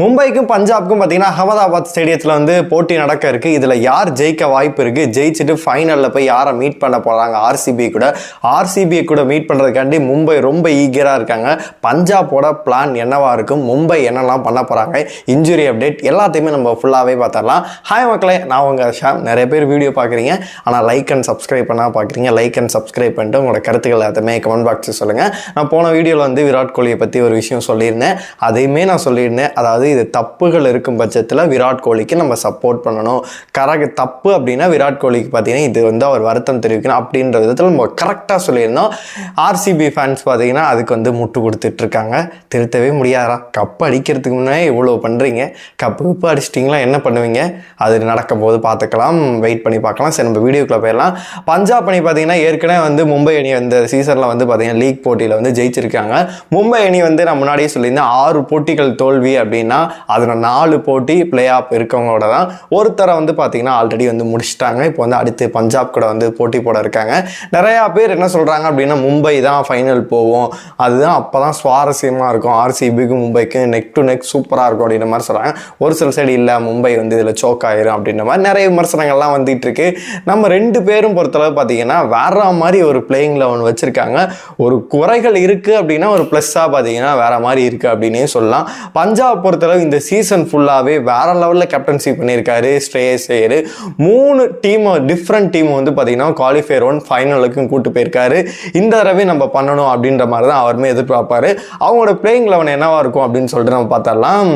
மும்பைக்கும் பஞ்சாப்க்கும் பார்த்தீங்கன்னா அகமதாபாத் ஸ்டேடியத்தில் வந்து போட்டி நடக்க இருக்குது இதில் யார் ஜெயிக்க வாய்ப்பு இருக்குது ஜெயிச்சுட்டு ஃபைனலில் போய் யாரை மீட் பண்ண போகிறாங்க ஆர்சிபி கூட. ஆர்சிபி கூட மீட் பண்ணுறதுக்காண்டி மும்பை ரொம்ப ஈகராக இருக்காங்க. பஞ்சாபோட பிளான் என்னவாக இருக்கும்? மும்பை என்னெல்லாம் பண்ண போகிறாங்க இன்ஜுரி அப்டேட் எல்லாத்தையுமே நம்ம ஃபுல்லாகவே பார்த்துடலாம். ஹாய் மக்களே நான் உங்கள் ஷாம். நிறைய பேர் வீடியோ பார்க்குறீங்க. ஆனால் லைக் அண்ட் சப்ஸ்கிரைப் பண்ணால் பார்க்குறீங்க. லைக் அண்ட் சப்ஸ்கிரைப் பண்ணிட்டு உங்களோட கருத்துக்கள் எல்லாத்தையுமே கமெண்ட் பாக்ஸில் சொல்லுங்கள் நான் போன வீடியோவில் வந்து விராட் கோலியை பற்றி ஒரு விஷயம் சொல்லியிருந்தேன். அதையுமே நான் சொல்லியிருந்தேன். அதாவது இது தப்புகள் இருக்கும் பட்சத்தில் விராட் கோலிக்கு நம்ம சப்போர்ட் பண்ணணும். கரெக்ட் தப்பு அப்படின்னா விராட் கோலிக்கு பார்த்தீங்கன்னா இது வந்து அவர் வருத்தம் தெரிவிக்கணும் அப்படின்ற விதத்தில் நம்ம கரெக்டாக சொல்லியிருந்தோம். ஆர்சிபி ஃபேன்ஸ் பார்த்தீங்கன்னா அதுக்கு வந்து முட்டு கொடுத்துட்டு இருக்காங்க. திருத்தவே முடியாதா கப் அடிக்கிறதுக்கு முன்னாடி இவ்வளோ பண்ணுறீங்க கப்பு கப்பு அடிச்சிட்டிங்களா? என்ன பண்ணுவீங்க? அது நடக்கும் போது பார்த்துக்கலாம். வெயிட் பண்ணி பார்க்கலாம். சரி நம்ம வீடியோக்குள்ளே போயிடலாம். பஞ்சாப் அணி பார்த்தீங்கன்னா ஏற்கனவே வந்து மும்பை அணி இந்த சீசனில் வந்து பார்த்தீங்கன்னா லீக் போட்டியில் வந்து ஜெயிச்சிருக்காங்க. மும்பை அணி வந்து நான் முன்னாடியே சொல்லியிருந்தேன். ஆறு போட்டிகள் தோல்வி அப்படின்னா அதில் நாலு போட்டி பிளே ஆஃப் இருக்கவங்களோட தான் ஒருத்தரை வந்து பார்த்தீங்கன்னா ஆல்ரெடி வந்து முடிச்சிட்டாங்க. இப்போ வந்து அடுத்து பஞ்சாப் கூட வந்து போட்டி போட இருக்காங்க. நிறையா பேர் என்ன சொல்கிறாங்க அப்படின்னா மும்பை தான் ஃபைனல் போவோம். அதுதான் அப்போ தான் சுவாரஸ்யமாக இருக்கும் ஆர்சிபிக்கும் மும்பைக்கு நெக் டு நெக் சூப்பராக இருக்கும் அப்படின்ற மாதிரி சொல்கிறாங்க ஒரு சில சைடு இல்லை மும்பை வந்து இதில் சோக் ஆயிரும் அப்படின்ற மாதிரி நிறைய விமர்சனங்கள்லாம் வந்துட்டு இருக்கு. நம்ம ரெண்டு பேரும் பொறுத்தளவு பார்த்தீங்கன்னா வேற மாதிரி ஒரு பிளேயிங் லெவன் வச்சுருக்காங்க. ஒரு குறைகள் இருக்குது அப்படின்னா ஒரு ப்ளஸ்ஸாக பார்த்தீங்கன்னா வேற மாதிரி இருக்குது அப்படின்னே சொல்லலாம். பஞ்சாப் பொறுத்தளவு இந்த சீசன் ஃபுல்லாகவே வேற லெவலில் கேப்டன்சி பண்ணியிருக்காரு ஸ்ரேயஸ் ஐயர். மூணு டீமும் டிஃப்ரெண்ட் டீம் வந்து பார்த்தீங்கன்னா குவாலிஃபயர் ஒன் ஃபைனலுக்கும் கூட்டு போயிருக்காரு. இந்த தடவை நம்ம பண்ணணும் அப்படின்ற மாதிரி தான் அவருமே எதிர்பார்ப்பாரு. அவங்களோட பிளேயிங் லெவன் என்னவா இருக்கும் அப்படின்னு சொல்லிட்டு நம்ம பார்த்தரலாம்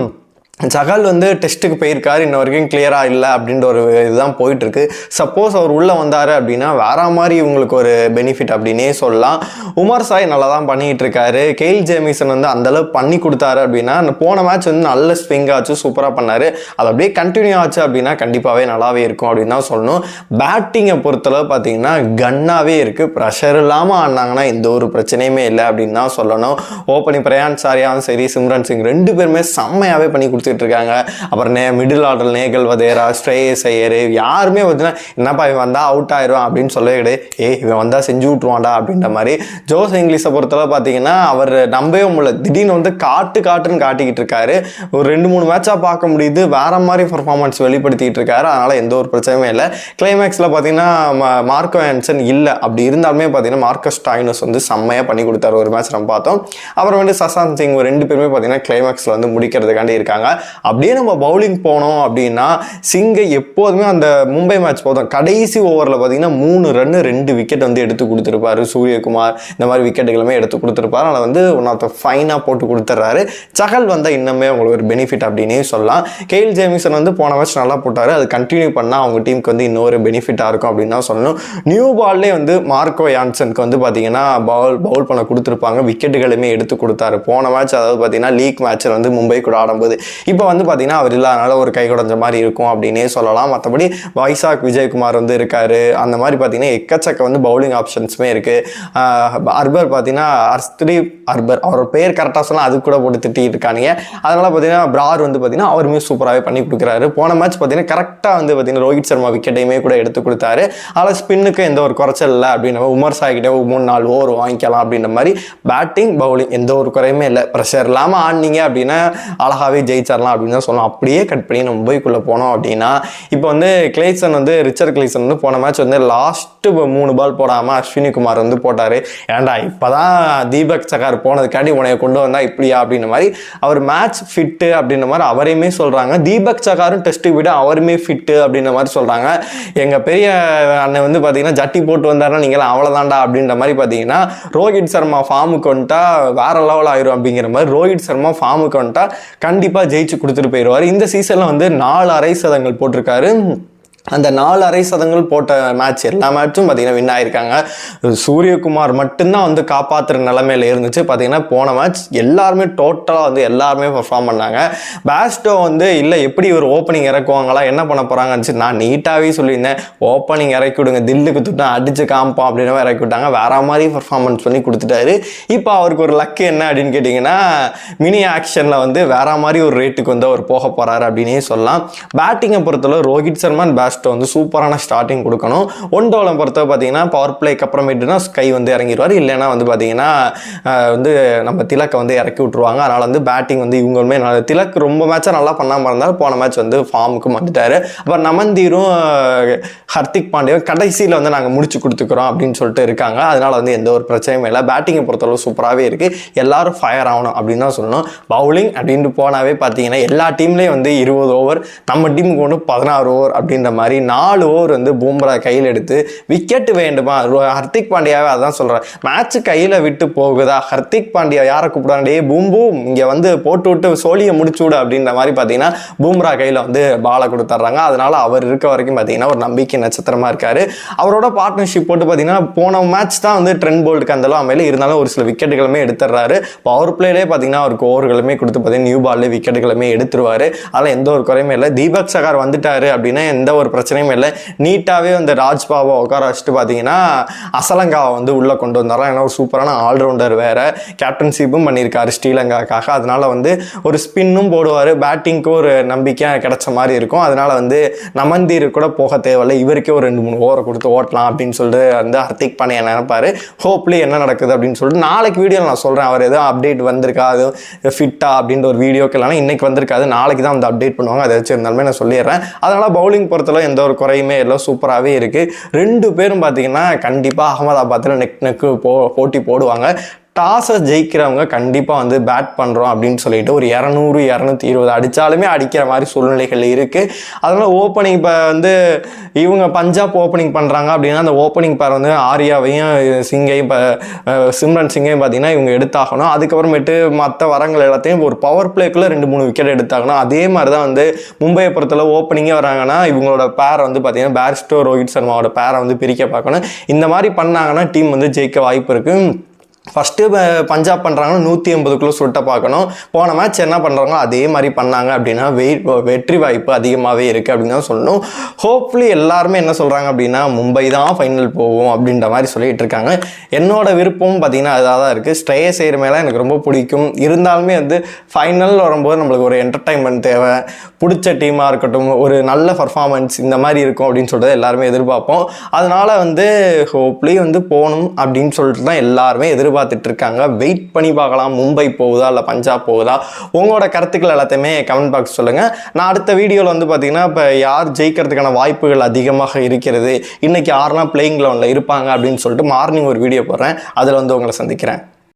ஜகால் வந்து டெஸ்ட்டுக்கு போயிருக்கார் இன்ன வரைக்கும் கிளியராக இல்லை அப்படின்ற ஒரு இதுதான் போயிட்டுருக்கு. சப்போஸ் அவர் உள்ளே வந்தார் அப்படின்னா வேற மாதிரி இவங்களுக்கு ஒரு பெனிஃபிட் அப்படின்னே சொல்லலாம். உமர் சாய் நல்லா தான் பண்ணிகிட்டு இருக்காரு கெயில் ஜேமிசன் வந்து அந்த அளவு பண்ணி கொடுத்தாரு அப்படின்னா அந்த போன மேட்ச் வந்து நல்ல ஸ்விங் ஆச்சு சூப்பராக பண்ணார். அது அப்படியே கண்டினியூ ஆச்சு அப்படின்னா கண்டிப்பாகவே நல்லாவே இருக்கும் அப்படின்னு தான் சொல்லணும். பேட்டிங்கை பொறுத்தளவு பார்த்தீங்கன்னா கன்னாகவே இருக்குது ப்ரெஷர் இல்லாமல் ஆடினாங்கன்னா எந்த ஒரு பிரச்சனையுமே இல்லை அப்படின்னு தான் சொல்லணும். ஓப்பனிங் பிரயான் சாரியாவும் சரி சிம்ரன் சிங் ரெண்டு பேருமே செம்மையாகவே பண்ணி கொடுத்துட்டு இருக்காங்க அப்புறம் நே மிடில் ஆர்டர் நேகல் வதேரா ஸ்ட்ரேயஸ் ஐயர் யாருமே பார்த்தீங்கன்னா என்னப்பா இவன் வந்தால் அவுட் ஆயிடுவான் அப்படின்னு சொல்லவே கிடையாது. ஏய் இவன் வந்தால் செஞ்சு விட்ருவான்டா அப்படின்ற மாதிரி. ஜோஸ் இங்கிலீஷை பொறுத்தளவு பார்த்தீங்கன்னா அவர் நம்பவே முடியல. திடீர்னு வந்து காட்டு காட்டுன்னு காட்டிக்கிட்டு இருக்காரு. ஒரு ரெண்டு மூணு மேட்சாக பார்க்க முடியுது. வேற மாதிரி பர்ஃபார்மன்ஸ் வெளிப்படுத்திட்டு இருக்காரு. அதனால் எந்த ஒரு பிரச்சனையுமே இல்லை. கிளைமேக்ஸில் பார்த்தீங்கன்னா ம- மார்க்கோ ஆன்சன் இல்லை. அப்படி இருந்தாலுமே பார்த்தீங்கன்னா மார்க்கஸ் டாயினஸ் வந்து செம்மையாக பண்ணி கொடுத்தாரு. ஒரு மேட்ச் நம்ம பார்த்தோம். அப்புறம் வந்து சசாந்த் சிங் ஒரு ரெண்டு பேருமே பார்த்தீங்கன்னா கிளைமேக்ஸில் வந்து முடிக்கிறதுக்காண்டி இருக்காங்க. அப்படியே நம்ம பவுலிங் போனோம் அப்படின்னா சிங்கை எப்போதுமே அந்த மும்பை மேட்ச் போதும். கடைசி ஓவரில் பார்த்தீங்கன்னா மூணு ரன்னு ரெண்டு விக்கெட் வந்து எடுத்து கொடுத்துருப்பாரு சூரியகுமார். இந்த மாதிரி விக்கெட்டுகளுமே எடுத்து கொடுத்துருப்பாரு. அதனால் வந்து ஒன் ஆஃப் த ஃபைனாக போட்டு கொடுத்துட்றாரு சகல் வந்தால் இன்னுமே அவங்களுக்கு ஒரு பெனிஃபிட் அப்படின்னே சொல்லலாம். கெயில் ஜேமிசன் வந்து போன மேட்ச் நல்லா போட்டார். அது கண்டினியூ பண்ணால் அவங்க டீமுக்கு வந்து இன்னொரு பெனிஃபிட்டாக இருக்கும் அப்படின்னு தான் சொல்லணும். நியூ பால்லே வந்து மார்க்கோ யான்சனுக்கு வந்து பார்த்தீங்கன்னா பவுல் பவுல் பண்ண கொடுத்துருப்பாங்க. விக்கெட்டுகளுமே எடுத்து கொடுத்தாரு. போன மேட்ச் அதாவது பார்த்தீங்கன்னா லீக் மேட்ச்சில் வந்து மும்பை கூட ஆடும்போது. இப்போ வந்து பார்த்தீங்கன்னா அவர் இல்லாதனால ஒரு கை குடஞ்ச மாதிரி இருக்கும் அப்படின்னே சொல்லலாம். மற்றபடி வைசாக் விஜயகுமார் வந்து இருக்காரு. அந்த மாதிரி பார்த்தீங்கன்னா எக்கச்சக்க வந்து பவுலிங் ஆப்ஷன்ஸுமே இருக்குது அர்பர் பார்த்தீங்கன்னா அர்ஸ்தீப் அர்பர் அவர் பேர் கரெக்டாக சொன்னால் அது கூட போட்டு திட்டிகிட்டு இருக்கானுங்க. அதனால பார்த்தீங்கன்னா பிரார் வந்து பார்த்தீங்கன்னா அவருமே சூப்பராகவே பண்ணி கொடுக்குறாரு. போன மேட்ச் பார்த்தீங்கன்னா கரெக்டாக வந்து பார்த்தீங்கன்னா ரோஹித் சர்மா விக்கெட்டையுமே கூட எடுத்து கொடுத்தாரு. ஆனால் ஸ்பின்னுக்கு எந்த ஒரு குறைச்சல் இல்லை அப்படின்ற உமர் சாய்கிட்ட மூணு நாலு ஓவர் வாங்கிக்கலாம் அப்படின்ற மாதிரி பேட்டிங் பவுலிங் எந்த ஒரு குறையுமே இல்லை. ப்ரெஷர் இல்லாமல் ஆடினீங்க அப்படின்னா அழகாகவே தரலாம் அப்படின்னு தான் சொல்லலாம் அப்படியே கட் பண்ணி நம்ம மும்பைக்குள்ளே போனோம் அப்படின்னா இப்போ வந்து கிளேசன் வந்து ரிச்சர்ட் கிளேசன் வந்து போன மேட்ச் வந்து லாஸ்ட்டு மூணு பால் போடாமல் அஸ்வினி குமார் வந்து போட்டார். ஏன்டா இப்போ தான் தீபக் சகார் போனதுக்காண்டி உனைய கொண்டு வந்தால் இப்படியா அப்படின்ற மாதிரி அவர் மேட்ச் ஃபிட்டு அப்படின்ற மாதிரி அவரையுமே சொல்கிறாங்க தீபக் சகாரும் டெஸ்ட்டுக்கு விட அவருமே ஃபிட்டு அப்படின்ற மாதிரி சொல்கிறாங்க எங்கள் பெரிய அண்ணன் வந்து பார்த்தீங்கன்னா ஜட்டி போட்டு வந்தாருன்னா நீங்களாம் அவ்வளோதான்டா அப்படின்ற மாதிரி பார்த்தீங்கன்னா ரோஹித் சர்மா ஃபார்முக்கு வந்துட்டா வேற லெவல் ஆயிரும் அப்படிங்கிற மாதிரி ரோஹித் சர்மா ஃபார்முக்கு வந்துட்டா கண்டிப்பாக ஜெயி ஜெயிச்சு கொடுத்துட்டு போயிடுவார் இந்த சீசனில் வந்து நாலு அரை சதங்கள் போட்டிருக்காரு. அந்த நாலு அரை சதங்கள் போட்ட மேட்ச் எல்லா மேட்சும் பார்த்தீங்கன்னா வின் ஆயிருக்காங்க. சூரியகுமார் மட்டும்தான் வந்து காப்பாற்றுற நிலமையில இருந்துச்சு. பார்த்தீங்கன்னா போன மேட்ச் எல்லாருமே டோட்டலாக வந்து எல்லாருமே பெர்ஃபார்ம் பண்ணாங்க. பேஸ்டோ வந்து இல்லை எப்படி ஒரு ஓப்பனிங் இறக்குவாங்களா? என்ன பண்ண போகிறாங்கன்னு நான் நீட்டாகவே சொல்லியிருந்தேன். ஓப்பனிங் இறக்கி விடுங்க. தில்லுக்கு துட்டா அடிச்சு காமிப்போம் அப்படின்னு இறக்கி விட்டாங்க. வேற மாதிரி பர்ஃபார்மன்ஸ் பண்ணி கொடுத்துட்டாரு. இப்போ அவருக்கு ஒரு லக்கு என்ன அப்படின்னு கேட்டிங்கன்னா மினி ஆக்ஷனில் வந்து வேற மாதிரி ஒரு ரேட்டுக்கு வந்து அவர் போக போகிறாரு அப்படின்னே சொல்லலாம். பேட்டிங்கை பொறுத்தளவு ரோஹித் சர்மா பேஸ்ட் ஃபஸ்ட்டு வந்து சூப்பரான ஸ்டார்டிங் கொடுக்கணும். ஒன் டோலம் பொறுத்த பார்த்தீங்கன்னா பவர் பிளேக்கு அப்புறமேட்டுனா ஸ்கை வந்து இறங்கிடுவார். இல்லைன்னா வந்து பார்த்தீங்கன்னா வந்து நம்ம திலக்கை வந்து இறக்கி விட்ருவாங்க அதனால் வந்து பேட்டிங் வந்து இவங்களுமே நல்ல திலக் ரொம்ப மேட்சாக நல்லா பண்ணாமல் இருந்தாலும் போன மேட்ச் வந்து ஃபார்முக்கு வந்துட்டார். அப்புறம் நமந்தீரும் ஹர்திக் பாண்டியும் கடைசியில் வந்து நாங்கள் முடிச்சு கொடுத்துக்கிறோம் அப்படின்னு சொல்லிட்டு இருக்காங்க. அதனால் வந்து எந்த ஒரு பிரச்சனையும் இல்லை. பேட்டிங்கை பொறுத்தளவு சூப்பராகவே இருக்குது எல்லாரும் ஃபயர் ஆகணும் அப்படின்னு தான் சொல்லணும். பவுலிங் அப்படின்ட்டு போனாவே பார்த்தீங்கன்னா எல்லா டீம்லேயும் வந்து இருபது ஓவர் நம்ம டீமுக்கு ஒன்று பதினாறு ஓவர் அப்படின்ற மாதிரி மாதிரி நாலு ஓவர் வந்து பூம்ரா கையில் எடுத்து விக்கெட் வேண்டுமா? ஹர்திக் பாண்டியாவே அதான் சொல்கிறேன் மேட்ச் கையில் விட்டு போகுதா? ஹர்திக் பாண்டியா யாரை கூப்பிடாண்டே பூம் பூம் இங்கே வந்து போட்டு விட்டு சோழியை முடிச்சு விடு அப்படின்ற மாதிரி பார்த்தீங்கன்னா பூம்ரா கையில் வந்து பாலை கொடுத்துட்றாங்க. அதனால் அவர் இருக்க வரைக்கும் பார்த்தீங்கன்னா ஒரு நம்பிக்கை நட்சத்திரமாக இருக்கார். அவரோட பார்ட்னர்ஷிப் போட்டு பார்த்தீங்கன்னா போன மேட்ச் தான் வந்து ட்ரெண்ட் போல்டுக்கு அந்தளவு அமையில அமையல. இருந்தாலும் ஒரு சில விக்கெட்டுகளுமே எடுத்துடுறாரு. பவர் பிளேலே பார்த்தீங்கன்னா அவருக்கு ஓவர்களுமே கொடுத்து பார்த்தீங்கன்னா நியூ பால்ல விக்கெட்டுகளுமே எடுத்துருவார். அதெல்லாம் எந்த ஒரு குறையுமே இல்லை. தீபக் சகார் வந்துட்டாரு அப்படின்னா எந்த ஒரு பிரச்சனையும் இல்லை. நீட்டாகவே அந்த ராஜ்பாவை உட்கார வச்சுட்டு பார்த்தீங்கன்னா அசலங்காவை வந்து உள்ளே கொண்டு வந்தாராம் ஏன்னா ஒரு சூப்பரான ஆல்ரவுண்டர் வேறு. கேப்டன்ஷிப்பும் பண்ணியிருக்காரு ஸ்ரீலங்காக்காக. அதனால வந்து ஒரு ஸ்பின்னும் போடுவார். பேட்டிங்க்கு ஒரு நம்பிக்கை கிடைச்ச மாதிரி இருக்கும். அதனால் வந்து நமந்தீர் கூட போக தேவையில்லை. இவருக்கே ஒரு ரெண்டு மூணு ஓவரை கொடுத்து ஓட்டலாம் அப்படின்னு சொல்லிட்டு வந்து ஹர்திக் பாண்டியா நினைப்பார். ஹோப்லி என்ன நடக்குது அப்படின்னு சொல்லிட்டு நாளைக்கு வீடியோவில் நான் சொல்கிறேன் அவர் எதுவும் அப்டேட் வந்திருக்கா? அது ஃபிட்டா அப்படின்ற ஒரு வீடியோக்கு இல்லைனா இன்றைக்கி வந்திருக்காது. நாளைக்கு தான் வந்து அப்டேட் பண்ணுவாங்க. அதை வச்சு இருந்தாலுமே நான் சொல்லிடுறேன். அதனால் பவுலிங் பொறுத்தளவு எந்த ஒரு குறையுமே இல்லை சூப்பராகவே இருக்குது ரெண்டு பேரும் பார்த்தீங்கன்னா கண்டிப்பாக அகமதாபாத்தில் நெக் நெக்கு போ போட்டி போடுவாங்க. டாஸை ஜெயிக்கிறவங்க கண்டிப்பாக வந்து பேட் பண்ணுறோம் அப்படின்னு சொல்லிட்டு ஒரு இரநூறு இரநூத்தி இருபது அடித்தாலுமே அடிக்கிற மாதிரி சூழ்நிலைகள் இருக்குது அதனால் ஓப்பனிங் இப்போ வந்து இவங்க பஞ்சாப் ஓப்பனிங் பண்ணுறாங்க அப்படின்னா அந்த ஓப்பனிங் பேர் வந்து ஆர்யாவையும் சிங்கையும் இப்போ சிம்ரன் சிங்கையும் பார்த்தீங்கன்னா இவங்க எடுத்தாகணும். அதுக்கப்புறமேட்டு மற்ற வரங்கள் எல்லாத்தையும் ஒரு பவர் பிளேக்குள்ளே ரெண்டு மூணு விக்கெட் எடுத்தாகணும். அதே மாதிரி தான் வந்து மும்பையை பொறுத்தளவு ஓப்பனிங்கே வராங்கன்னா இவங்களோட பேரை வந்து பார்த்தீங்கன்னா பேரிஸ்டோ ரோஹித் சர்மாவோட பேரை வந்து பிரிக்க பார்க்கணும். இந்த மாதிரி பண்ணாங்கன்னா டீம் வந்து ஜெயிக்க வாய்ப்பு இருக்குது ஃபஸ்ட்டு பஞ்சாப் பண்ணுறாங்கன்னா நூற்றி எண்பதுக்குள்ளே சுட்ட பார்க்கணும். போன மேட்ச் என்ன பண்ணுறாங்களோ அதே மாதிரி பண்ணாங்க அப்படின்னா வெயிட் வெற்றி வாய்ப்பு அதிகமாகவே இருக்குது அப்படின்னு தான் சொல்லணும். ஹோப்ஃபுல்லி எல்லாருமே என்ன சொல்கிறாங்க அப்படின்னா மும்பை தான் ஃபைனல் போகும் அப்படின்ற மாதிரி சொல்லிகிட்டு இருக்காங்க. என்னோட விருப்பம் பார்த்திங்கன்னா அதாக தான் இருக்குது ஸ்ட்ரே செய்கிற மேலே எனக்கு ரொம்ப பிடிக்கும். இருந்தாலுமே வந்து ஃபைனல் வரும்போது நம்மளுக்கு ஒரு என்டர்டைன்மெண்ட் தேவை. பிடிச்ச டீமாக இருக்கட்டும் ஒரு நல்ல பர்ஃபார்மன்ஸ் இந்த மாதிரி இருக்கும் அப்படின்னு சொல்லிட்டு எல்லாருமே எதிர்பார்ப்போம். அதனால் வந்து ஹோப்லி வந்து போகணும் அப்படின்னு சொல்லிட்டு தான் எல்லாருமே எதிர்பார்த்துட்டு இருக்காங்க வெயிட் பண்ணி பார்க்கலாம். மும்பை போகுதா இல்லை பஞ்சாப் போகுதா? உங்களோட கருத்துக்கள் எல்லாத்தையுமே கமெண்ட் பாக்ஸ் சொல்லுங்கள் நான் அடுத்த வீடியோவில் வந்து பார்த்தீங்கன்னா இப்போ யார் ஜெயிக்கிறதுக்கான வாய்ப்புகள் அதிகமாக இருக்கிறது? இன்னைக்கு யாரெல்லாம் பிளேயிங் லெவனில் இருப்பாங்க அப்படின்னு சொல்லிட்டு மார்னிங் ஒரு வீடியோ போடுறேன். அதில் வந்து உங்களை சந்திக்கிறேன்.